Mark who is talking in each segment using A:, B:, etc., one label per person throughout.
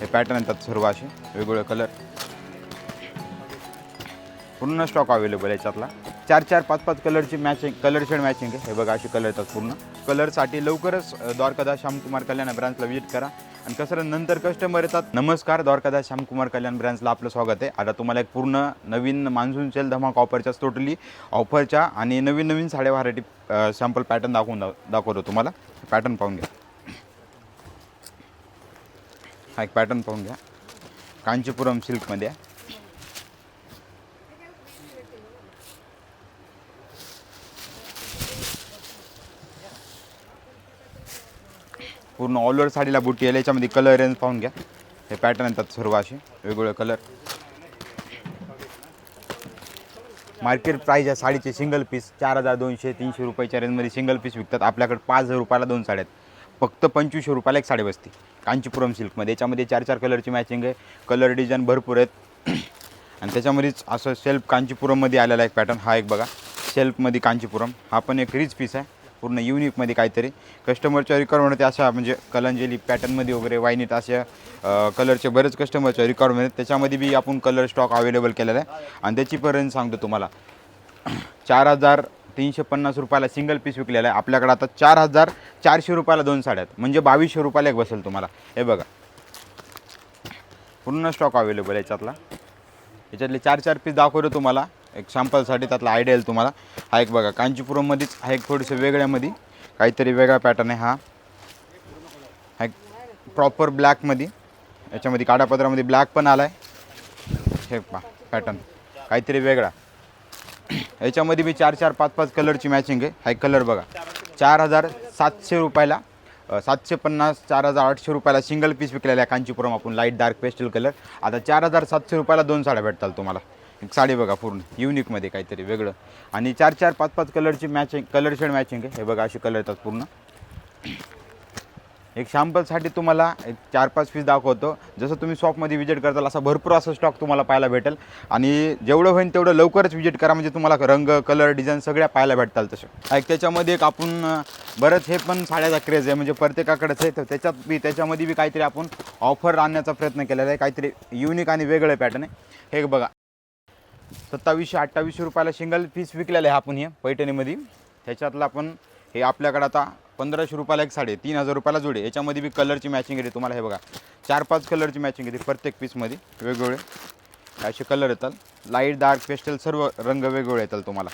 A: हे पॅटर्न येतात सर्व असे वेगवेगळे कलर पूर्ण स्टॉक अवेलेबल आहे याच्यातला. चार चार पाच पाच कलरची मॅचिंग कलर शेड मॅचिंग आहे. हे बघा असे कलर येतात पूर्ण. कलरसाठी लवकरच द्वारकादा द्वारकादास श्यामकुमार कल्याण ब्रांचला व्हिजिट करा. आणि कसं नंतर कस्टमर येतात. नमस्कार द्वारकादास श्यामकुमार कल्याण ब्रँचला आपलं स्वागत आहे. आता तुम्हाला एक पूर्ण नवीन मान्सून सेल धमाक ऑफरच्या टोटली ऑफरच्या आणि नवीन नवीन साड्या व्हरायटी सॅम्पल पॅटर्न दाखवून दाखवतो तुम्हाला. पॅटर्न पाहून घ्या. हा एक पॅटर्न पाहून घ्या. कांचीपुरम सिल्कमध्ये. आहे पूर्ण ऑल ओव्हर साडीला बुटी आहे. याच्यामध्ये कलर रेंज पाहून घ्या. हे पॅटर्न येतात सर्व असे. वेगवेगळे कलर मार्केट प्राईज आहे साडीचे सिंगल पीस चार हजार दोनशे तीनशे रुपयाच्या रेंजमध्ये सिंगल पीस विकतात. आपल्याकडे पाच हजार रुपयाला दोन साड्या आहेत. फक्त पंचवीसशे रुपयाला एक साडी बसते. कांचीपुरम सिल्कमध्ये. याच्यामध्ये चार चार कलरची मॅचिंग आहे. कलर डिझाईन भरपूर आहेत. आणि त्याच्यामध्येच असं सेल्फ कांचीपुरममध्ये आलेला एक पॅटर्न हा एक बघा. सेल्फमध्ये कांचीपुरम. हा पण एक रिच पीस आहे. पूर्ण युनिकमध्ये काहीतरी. कस्टमरच्या रिक्वायरमेंट अशा म्हणजे कलंजली पॅटर्नमध्ये वगैरे वाईनीत अशा कलरचे बरेच कस्टमरच्या रिक्वायरमेंट आहेत. त्याच्यामध्ये बी आपण कलर स्टॉक अवेलेबल केलेला आहे. आणि त्याची पर्यंत सांगतो तुम्हाला. चार हजार तीनशे पन्नास रुपयाला सिंगल पीस विकलेला आहे. आपल्याकडे आता चार हजार चारशे रुपयाला दोन साड्या आहेत. म्हणजे बावीसशे रुपयाला एक बसेल तुम्हाला. हे बघा. पूर्ण स्टॉक अवेलेबल आहे याच्यातला. याच्यातले चार चार पीस दाखवतो तुम्हाला. एक सॅम्पलसाठी त्यातला आयडिया येईल तुम्हाला. हा एक बघा. कांचीपुरममध्येच हा एक थोडंसं वेगळ्यामध्ये. काहीतरी वेगळा पॅटर्न आहे हा. हा एक प्रॉपर ब्लॅकमध्ये याच्यामध्ये काडापत्रामध्ये ब्लॅक पण आला आहे हे पा पॅटर्न काहीतरी वेगळा. याच्यामध्ये मी चार चार पाच पाच कलरची मॅचिंग आहे. हा एक कलर बघा. चार हजार सातशे रुपयाला सातशे पन्नास चार हजार आठशे रुपयाला सिंगल पीस विकलेला आहे कांचीपुरम आपण. लाइट डार्क पेस्टल कलर आता चार हजार सातशे रुपयाला दोन साड्या भेटतात तुम्हाला. एक साडी बघा पूर्ण. युनिकमध्ये काहीतरी वेगळं. आणि चार चार पाच पाच कलरची मॅचिंग कलर शेड मॅचिंग आहे. हे बघा असे कलर येतात पूर्ण. एक शॅम्पलसाठी तुम्हाला एक चार पाच पीस दाखवतो. जसं तुम्ही शॉपमध्ये विजिट करताल असा भरपूर असा स्टॉक तुम्हाला पाहायला भेटेल. आणि जेवढं होईल तेवढं लवकरच विजिट करा. म्हणजे तुम्हाला रंग कलर डिझाईन सगळ्या पाहायला भेटताल तसं एक त्याच्यामध्ये एक आपण बरंच हे पण साड्याचा क्रेज आहे. म्हणजे प्रत्येकाकडेच आहे. तर त्याच्यात बी त्याच्यामध्ये बी काहीतरी आपण ऑफर आणण्याचा प्रयत्न केलेला आहे. काहीतरी युनिक आणि वेगळं पॅटर्न आहे. हे बघा. सत्तावीसशे अठ्ठावीसशे रुपयाला सिंगल पीस विकलेलं आहे आपण हे पैठणीमध्ये. त्याच्यातलं आपण हे आपल्याकडं आता पंधराशे रुपयाला एक साडे तीन हजार रुपयाला जोडे याच्यामध्ये बी कलरची मॅचिंग येते तुम्हाला हे बघा. चार पाच कलरची मॅचिंग येते प्रत्येक पीसमध्ये वेगवेगळे. असे कलर येतात. लाइट डार्क पेस्टल सर्व रंग वेगवेगळे येतात तुम्हाला.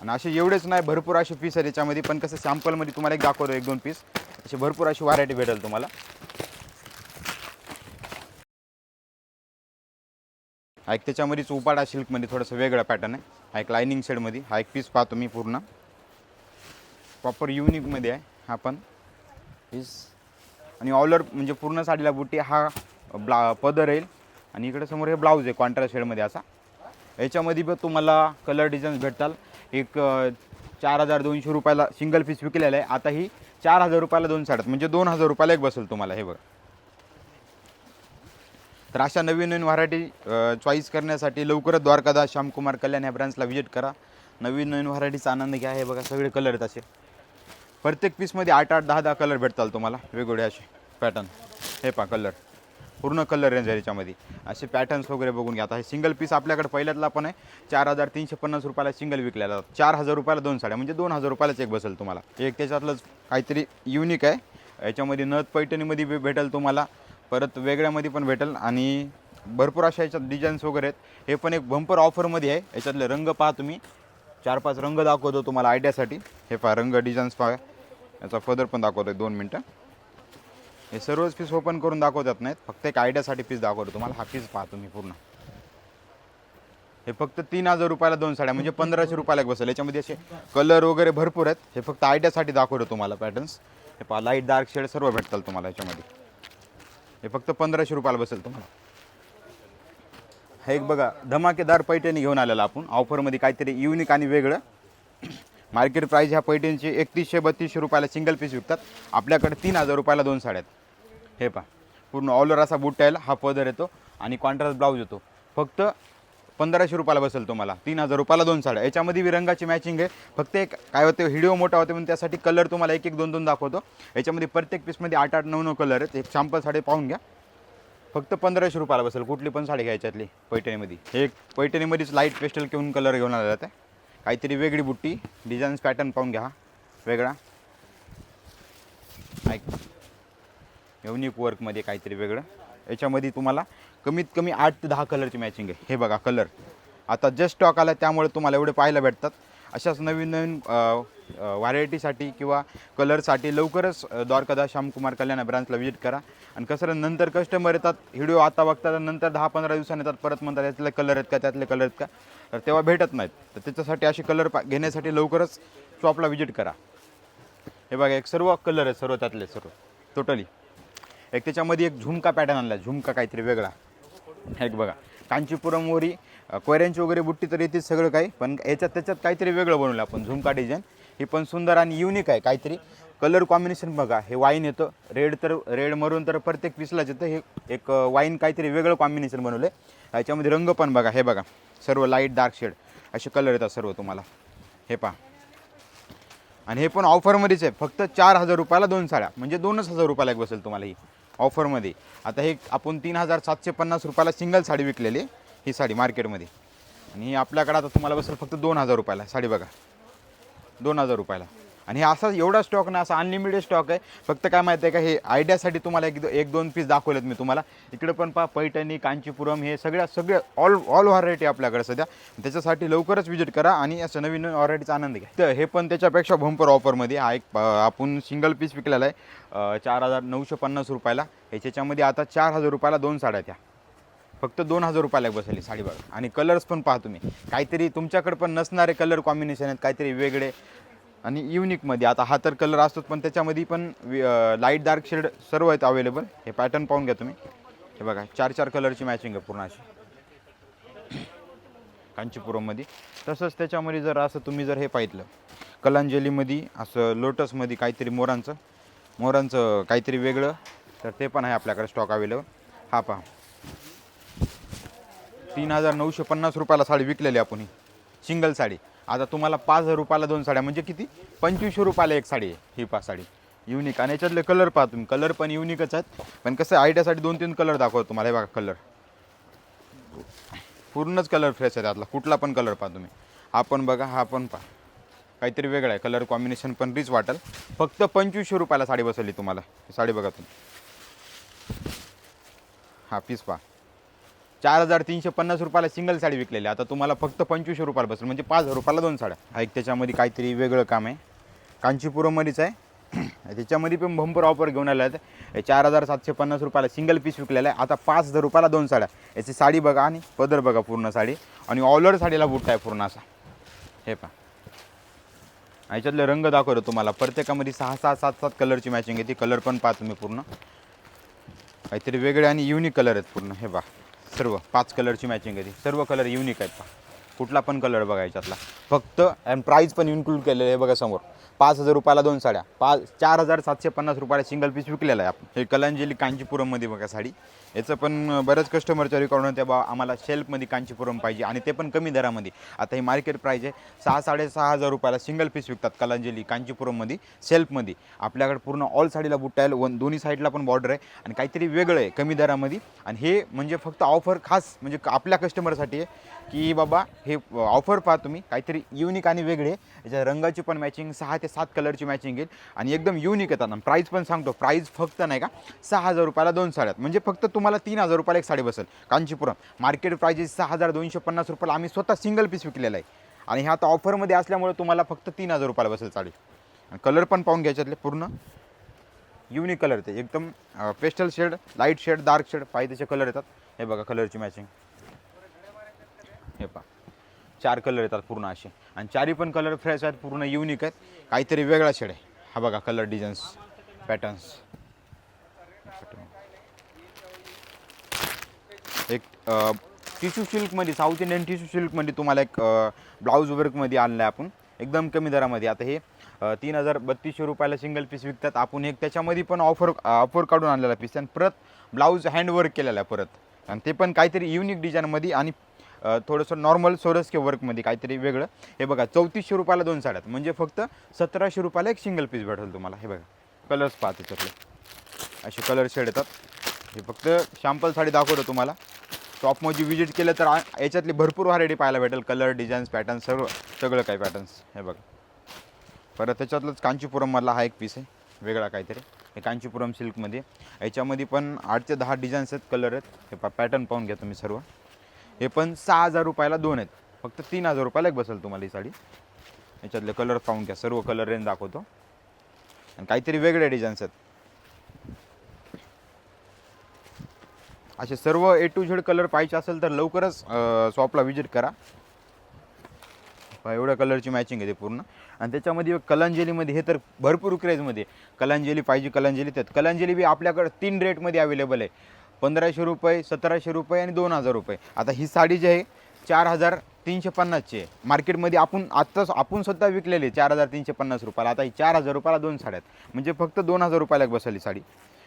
A: आणि असे एवढेच नाही भरपूर असे पीस आहेत याच्यामध्ये पण कसं सॅम्पलमध्ये तुम्हाला एक दाखवतो एक दोन पीस असे भरपूर अशी व्हरायटी भेटेल तुम्हाला. हा एक त्याच्यामध्येच उपाडा सिल्कमध्ये थोडंसं वेगळा पॅटर्न आहे. हा एक लायनिंग शेडमध्ये हा एक पीस पाहतो मी पूर्ण. प्रॉपर युनिकमध्ये आहे हा पण. पीस आणि ऑलर म्हणजे पूर्ण साडीला बुटी हा ब्ला पदर येईल. आणि इकडे समोर हे ब्लाऊज आहे कॉन्ट्रा शेडमध्ये असा. याच्यामध्ये पण तुम्हाला कलर डिझाईन्स भेटताल एक चार हजार दोनशे रुपयाला सिंगल पीस विकलेला आहे. आता ही चार हजार रुपयाला दोन साड्यात म्हणजे दोन हजार रुपयाला एक बसेल तुम्हाला हे बघा. तर अशा नवीन नवीन व्हरायटी चॉईस करण्यासाठी लवकरच द्वारकादास श्यामकुमार कल्याण ह्या ब्रँचला व्हिजिट करा. नवीन नवीन व्हरायटीचा आनंद घ्या. हे बघा सगळे कलर आहेत असे. प्रत्येक पीसमध्ये आठ आठ दहा दहा कलर भेटतात तुम्हाला. वेगवेगळे असे पॅटर्न हे पा कलर पूर्ण कलर रेंज आहे याच्यामध्ये. असे पॅटर्न्स वगैरे बघून घ्या. आता हे सिंगल पीस आपल्याकडे पहिल्यातला पण आहे. चार हजार तीनशे पन्नास रुपयाला सिंगल विकल्या जातात चार हजार रुपयाला दोन साड्या. म्हणजे दोन हजार रुपयालाच एक बसेल तुम्हाला. एक त्याच्यातलंच काहीतरी युनिक आहे. याच्यामध्ये नथ पैठणीमध्ये बी भेटेल तुम्हाला. परत वेगळ्यामध्ये पण भेटेल. आणि भरपूर अशा याच्यात डिझाईन्स वगैरे आहेत. हे पण एक बंपर ऑफरमध्ये आहे. याच्यातले रंग पहा तुम्ही. चार पाच रंग दाखवतो तुम्हाला आयडियासाठी. हे पहा रंग डिझाईन्स पहा. याचा फदर पण दाखवतो आहे दोन मिनटं. हे सर्वच पीस ओपन करून दाखवतात नाहीत फक्त एक आयडियासाठी पीस दाखवतो. तुम्हाला हा पीस पाहतो मी पूर्ण. हे फक्त तीन हजार रुपयाला दोन साड्या म्हणजे पंधराशे रुपयाला एक बसेल. याच्यामध्ये असे कलर वगैरे भरपूर आहेत. हे फक्त आयडियासाठी दाखवतो तुम्हाला पॅटर्न्स हे पहा लाइट डार्क शेड सर्व भेटतात तुम्हाला याच्यामध्ये. हे फक्त पंधराशे रुपयाला बसेल तुम्हाला. हे एक बघा धमाकेदार पैठणी घेऊन आलेला आपण. ऑफरमध्ये काहीतरी युनिक आणि वेगळं. मार्केट प्राईस ह्या पैठणीची एकतीसशे बत्तीसशे रुपयाला सिंगल पीस विकतात. आपल्याकडे तीन हजार रुपयाला दोन साड्या आहेत. हे पहा. पूर्ण ऑलर असा बूट टाईल हा पदर येतो आणि कॉन्ट्रास्ट ब्लाऊज येतो. फक्त पंधराशे रुपयाला बसेल तुम्हाला. तीन हजार रुपयाला दोन साड्या. याच्यामध्ये बी रंगाची मॅचिंग आहे. फक्त एक काय होते व्हिडिओ मोठा होते म्हणून त्यासाठी कलर तुम्हाला एक एक दोन दोन दाखवतो. याच्यामध्ये प्रत्येक पीसमध्ये आठ आठ नऊ नऊ कलर आहेत. एक सॅम्पल साडी पाहून घ्या. फक्त पंधराशे रुपयाला बसेल. कुठली पण साडी घ्यायच्यातली पैठणीमध्ये. हे एक पैठणीमध्येच लाइट पेस्टल घेऊन कलर घेऊन आलेला आहे. काहीतरी वेगळी बुट्टी. डिझाईन्स पॅटर्न पाहून घ्या. वेगळा. ऐक. युनिक वर्कमध्ये काहीतरी वेगळं. याच्यामध्ये तुम्हाला कमीत कमी आठ ते दहा कलरची मॅचिंग आहे. हे बघा कलर आता जस्ट स्टॉक आला त्यामुळे तुम्हाला एवढे पाहायला भेटतात. अशाच नवीन नवीन व्हरायटीसाठी किंवा कलरसाठी लवकरच द्वारकदा द्वारकादास श्यामकुमार कल्याण ब्रांचला व्हिजिट करा. आणि कसं नंतर कस्टमर येतात व्हिडिओ आता बघतात नंतर दहा पंधरा दिवसांनी येतात परत म्हणतात यातले कलर आहेत का? त्यातले कलर आहेत का? तर तेव्हा भेटत नाहीत. तर त्याच्यासाठी असे कलर पा घेण्यासाठी लवकरच शॉपला व्हिजिट करा. हे बघा एक सर्व कलर आहेत सर्व त्यातले सर्व. टोटली एक त्याच्यामध्ये एक झुमका पॅटर्न आणला झुमका काहीतरी वेगळा. एक बघा कांचीपुरमवरी अ, कोयऱ्यांची वगैरे बुट्टी तर येतेच सगळं काही पण याच्यात त्याच्यात काहीतरी वेगळं बनवलं आपण झुमका डिझाईन ही पण सुंदर आणि युनिक आहे काहीतरी. कलर कॉम्बिनेशन बघा हे वाईन येतं. रेड तर रेड मरून तर प्रत्येक पीसलाच येतं. हे एक वाईन काहीतरी वेगळं कॉम्बिनेशन बनवलं आहे याच्यामध्ये रंग पण बघा हे बघा. सर्व लाइट डार्क शेड असे कलर येतात सर्व तुम्हाला. हे पहा. आणि हे पण ऑफरमध्येच आहे. फक्त चार हजार रुपयाला दोन साड्या. म्हणजे दोनच हजार रुपयाला एक बसेल तुम्हाला ही ऑफरमध्ये आता हे आपण तीन हजार सातशे पन्नास रुपयाला सिंगल साडी विकलेली ही साडी मार्केटमध्ये आणि ही आपल्याकडे आता तुम्हाला बसेल फक्त दोन हजार रुपयाला. साडी बघा. दोन हजार रुपयाला. आणि हे असा एवढा स्टॉक ना असा अनलिमिटेड स्टॉक आहे. फक्त काय माहिती आहे का हे आयडियासाठी तुम्हाला एक एक दोन पीस दाखवलेत मी तुम्हाला. इकडे पण पहा पैठणी कांचीपुरम हे सगळ्या सगळ्या ऑल ऑल व्हरायटी आपल्याकडे सध्या. त्याच्यासाठी लवकरच विजिट करा आणि असं नवीन नवीन व्हरायटीचा आनंद घ्या. तर हे पण त्याच्यापेक्षा भंपर ऑफरमध्ये हा एक आपण सिंगल पीस विकलेला आहे. चार हजार नऊशे पन्नास रुपयाला. ह्याच्यामध्ये आता चार हजार रुपयाला दोन साड्या त्या फक्त दोन हजार रुपयाला एक बसली साडी बघा. आणि कलर्स पण पहा तुम्ही. काहीतरी तुमच्याकडे पण नसणारे कलर कॉम्बिनेशन आहेत काहीतरी वेगळे आणि युनिकमध्ये आता हा तर कलर असतोच पण त्याच्यामध्ये पण लाइट डार्क शेड सर्व आहेत अवेलेबल हे पॅटर्न पाहून घ्या तुम्ही. हे बघा चार चार कलरची मॅचिंग आहे पूर्ण अशी. कांचीपुरममध्ये. तसंच त्याच्यामध्ये जर असं तुम्ही जर हे पाहितलं कलांजलीमध्ये असं लोटसमध्ये काहीतरी मोरांचं मोरांचं काहीतरी वेगळं तर ते पण आहे आपल्याकडे स्टॉक अवेलेबल हा पहा. तीन हजार नऊशे पन्नास रुपयाला साडी विकलेली आपण ही. सिंगल साडी. आता तुम्हाला पाच हजार रुपयाला दोन साड्या. म्हणजे किती? पंचवीसशे रुपयाला एक साडी आहे ही पाच साडी. युनिक आणि याच्यातले कलर पहा तुम्ही. कलर पण युनिकच आहेत. पण कसं आयडियासाठी दोन तीन कलर दाखवतो तुम्हाला. हे बघा कलर पूर्णच कलर फ्रेश आहे त्यातला कुठला पण कलर पहा तुम्ही. हा पण बघा हा पण पहा. काहीतरी वेगळं आहे. कलर कॉम्बिनेशन पण रिच वाटेल. फक्त पंचवीसशे रुपयाला साडी बसवली तुम्हाला. साडी बघा तुम्ही. हा पीस पहा. चार हजार तीनशे पन्नास रुपयाला सिंगल साडी विकलेली. आहे. आता तुम्हाला फक्त पंचवीसशे रुपयाला बसेल. म्हणजे पाच हजार रुपयाला दोन साड्या. हा एक त्याच्यामध्ये काहीतरी वेगळं काम आहे. कांचीपुरममध्येच आहे. त्याच्यामध्ये पण भंपूर ऑफर घेऊन आल्या आहेत. चार हजार सातशे पन्नास रुपयाला सिंगल पीस विकलेला आहे. आता पाच हजार रुपयाला दोन साड्या. याची साडी बघा आणि पदर बघा पूर्ण साडी. आणि ऑलर साडीला बुट्टा आहे पूर्ण असा. हे पहा. याच्यातले रंग दाखवतो तुम्हाला. प्रत्येकामध्ये सहा सहा सात सात कलरची मॅचिंग आहे ती कलर पण पाहा तुम्ही पूर्ण. काहीतरी वेगळे आणि युनिक कलर आहेत पूर्ण. हे बा सर्व पाच कलरची मॅचिंग आहे ती. सर्व कलर युनिक आहेत. कुठला पण कलर बघा याच्यातला. फक्त अँड प्राईज पण इन्क्लूड केलेलं आहे बघा समोर. पाच हजार रुपयाला दोन साड्या. पाच चार हजार सातशे पन्नास रुपयाला सिंगल पीस विकलेला आहे आपण. हे कलांजली कांचीपुरममध्ये बघा साडी. याचं पण बऱ्याच कस्टमरच्या रिकॉर्ड होते बा आम्हाला शेल्फमध्ये कांचीपुरम पाहिजे आणि ते पण कमी दरामध्ये. आता ही मार्केट प्राईज आहे. सहा साडेसहा हजार रुपयाला सिंगल पीस विकतात कलांजली कांचीपुरममध्ये सेल्फमध्ये आपल्याकडे पूर्ण ऑल साडीला बुट्टा वन दोन्ही साईडला पण बॉर्डर आहे. आणि काहीतरी वेगळं आहे कमी दरामध्ये. आणि हे म्हणजे फक्त ऑफर खास म्हणजे आपल्या कस्टमरसाठी आहे. की बाबा हे ऑफर पहा तुम्ही. काहीतरी युनिक आणि वेगळे आहे. याच्या रंगाची पण मॅचिंग सहा ते सात कलरची मॅचिंग येईल. आणि एकदम युनिक येतात. प्राईज पण सांगतो प्राईज फक्त नाही का सहा हजार रुपयाला दोन साड्यात. म्हणजे फक्त तुम्हाला तीन हजार रुपयाला एक साडी बसेल. कांचीपुरम. मार्केट प्राईजेस सहा हजार दोनशे पन्नास रुपयाला. आम्ही स्वतः सिंगल पीस विकलेला आहे. आणि ह्या आता ऑफरमध्ये असल्यामुळे तुम्हाला फक्त तीन हजार रुपयाला बसेल साडी. कलर पण पाहून घ्यायच्यातले पूर्ण. युनिक कलर ते. एकदम pastel shade light shade dark shade पाहिजेचे colour येतात. हे बघा कलरची मॅचिंग हे पहा. चार कलर येतात पूर्ण असे. आणि चारही पण कलर फ्रेश आहेत पूर्ण युनिक आहेत. काहीतरी वेगळा शेड आहे. हा बघा कलर डिझाईन्स पॅटर्न्स एक टिश्यू सिल्कमध्ये साऊथ इंडियन टिश्यू सिल्कमध्ये तुम्हाला एक ब्लाऊज वर्कमध्ये आणलं आहे आपण. एकदम कमी दरामध्ये. आता हे तीन हजार बत्तीसशे रुपयाला सिंगल पीस विकतात. आपण एक त्याच्यामध्ये पण ऑफर ऑफर काढून आणलेला पीस आणि परत ब्लाऊज हँडवर्क केलेला आहे परत. आणि ते पण काहीतरी युनिक डिझाईनमध्ये आणि थोडंसं नॉर्मल सोरस्के वर्कमध्ये काहीतरी वेगळं. हे बघा चौतीसशे रुपयाला दोन साड्यात म्हणजे फक्त सतराशे रुपयाला एक सिंगल पीस भेटेल तुम्हाला. हे बघा कलर्स पाहते त्याच्यातले असे कलर शेड येतात. हे फक्त शॅम्पल साडी दाखवतो तुम्हाला. शॉपमध्ये विजिट केलं तर याच्यातली भरपूर व्हरायटी पाहायला भेटेल. कलर डिझाईन्स पॅटर्न सर्व सगळं काही पॅटर्न्स हे बघा. परत त्याच्यातलंच कांचीपुरममधला हा एक पीस आहे. वेगळा काहीतरी. हे कांचीपुरम सिल्कमध्ये याच्यामध्ये पण आठ ते दहा डिझाईन्स आहेत कलर आहेत. हे पा पॅटर्न पाहून घ्या तुम्ही सर्व. हे पण सहा हजार रुपयाला दोन आहेत. फक्त तीन हजार रुपयाला एक बसेल तुम्हाला ही साडी. याच्यातले कलर पाहून घ्या. सर्व कलर रेंज दाखवतो. आणि काहीतरी वेगळे डिझाईन्स आहेत. असे सर्व ए टू झेड कलर पाहिजे असेल तर लवकरच शॉपला व्हिजिट करा. एवढ्या कलरची मॅचिंग आहे ते पूर्ण. आणि त्याच्यामध्ये कलांजलीमध्ये हे तर भरपूर क्रेजमध्ये कलांजली पाहिजे कलांजली त्यात कलांजली बी आपल्याकडे तीन रेटमध्ये अवेलेबल आहे. पंधराशे रुपये सतराशे रुपये आणि दोन हजार रुपये. आता ही साडी जी आहे चार हजार तीनशे पन्नासची आहे. मार्केटमध्ये आपण आत्ताच आपण स्वतः विकलेली चार हजार तीनशे पन्नास रुपयाला. आता ही चार हजार रुपयाला दोन साड्या आहेत. म्हणजे फक्त दोन हजार रुपयाला एक साडी.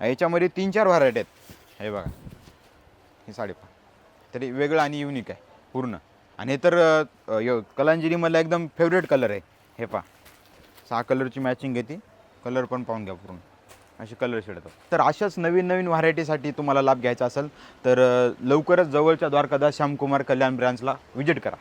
A: याच्यामध्ये तीन चार व्हरायटी आहेत. हे बघा. ही साडी पहा. तरी वेगळं आणि युनिक आहे. पूर्ण. आणि हे तर कलांजलीमधला एकदम फेवरेट कलर आहे. हे पहा. सहा कलरची मॅचिंग घेते. कलर पण पाहून घ्या पूर्ण. असे कलर शेड येतात तर अशाच नवीन नवीन व्हरायटीसाठी तुम्हाला लाभ घ्यायचा असेल तर लवकरच जवळच्या द्वारकादास श्यामकुमार कल्याण ब्रँचला व्हिजिट करा.